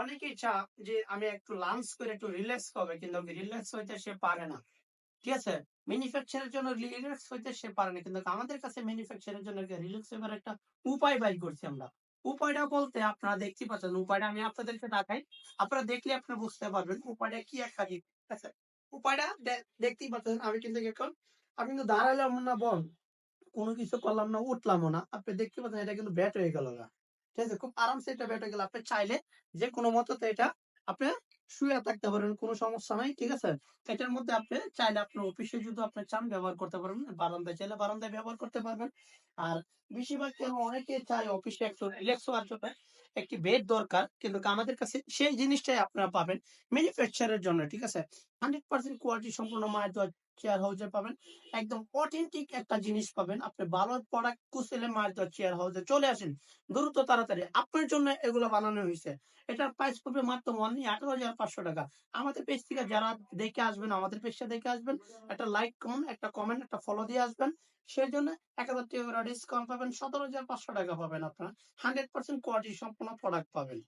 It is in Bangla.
অনেকেই চা যে আমি একটু লাঞ্চ করে একটু রিল্যাক্স করবে কিন্তু রিল্যাক্স হইতে সে পারে না। ঠিক আছে? ম্যানুফ্যাকচারের জন্য রিল্যাক্স হইতে সে পারে না। কিন্তু আমাদের কাছে ম্যানুফ্যাকচারের জন্য রিল্যাক্স হইবার একটা উপায় বাইর করছি আমরা। উপায়টা বলতে আপনারা দেখতেই পাচ্ছেন। উপায়টা আমি আপনাদেরকে দেখাই। আপনারা দেখলে আপনারা বুঝতে পারবেন উপায়টা কি একটা। ঠিক আছে? উপায়টা দেখতেই পাচ্ছেন আমি কিন্তু এখন আমি কিন্তু দাঁড়াইলাম না বল কোনো কিছু করলাম না, উঠলামও না। আপনি দেখতে পাচ্ছেন এটা কিন্তু ব্যাট হয়ে গেল গা। ঠিক আছে? খুব আরামসে এটা হয়ে গেল। আপনি চাইলে যেকোনো মততে এটা আপনি শুয়ে থাকতে পারবেন। কোন সমস্যা নাই। ঠিক আছে? এটার মধ্যে আপনি চাইলে আপনার অফিসে যদি আপনি চান ব্যবহার করতে পারবেন। বারান্দায় চাইলে বারান্দায় ব্যবহার করতে পারবেন। আর বেশিরভাগ কেন অনেকে চায় অফিসে একটু রিল্যাক্স হওয়ার জন্য একটি বেড দরকার। কিন্তু আমাদের কাছে সেই জিনিসটাই আপনারা পাবেন ম্যানুফ্যাকচারের জন্য। ঠিক আছে? 100% কোয়ালিটি সম্পূর্ণ মায়ের চেয়ার হাউসে পাবেন। একদম অথেন্টিক একটা জিনিস পাবেন। আপনি ভালো প্রোডাক্ট মায়ের দেওয়া চেয়ার হাউসে চলে আসেন। দ্রুত তাড়াতাড়ি। আপনার জন্য এগুলো বানানো হইছে। এটার প্রাইস পড়বে মাত্র অনলি ৳১৮,৫০০ আমাদের পেজ থেকে যারা দেখে আসবেন, আমাদের পেজটা দেখে আসবেন। একটা লাইক করুন, একটা কমেন্ট, একটা ফলো দিয়ে আসবেন। সেজন্য ৳১,০০০ করে ডিসকাউন্ট পাবেন। ৳১৭,৫০০ পাবেন আপনারা। 100% কোয়ালিটি সম্পূর্ণ প্রোডাক্ট পাবেন।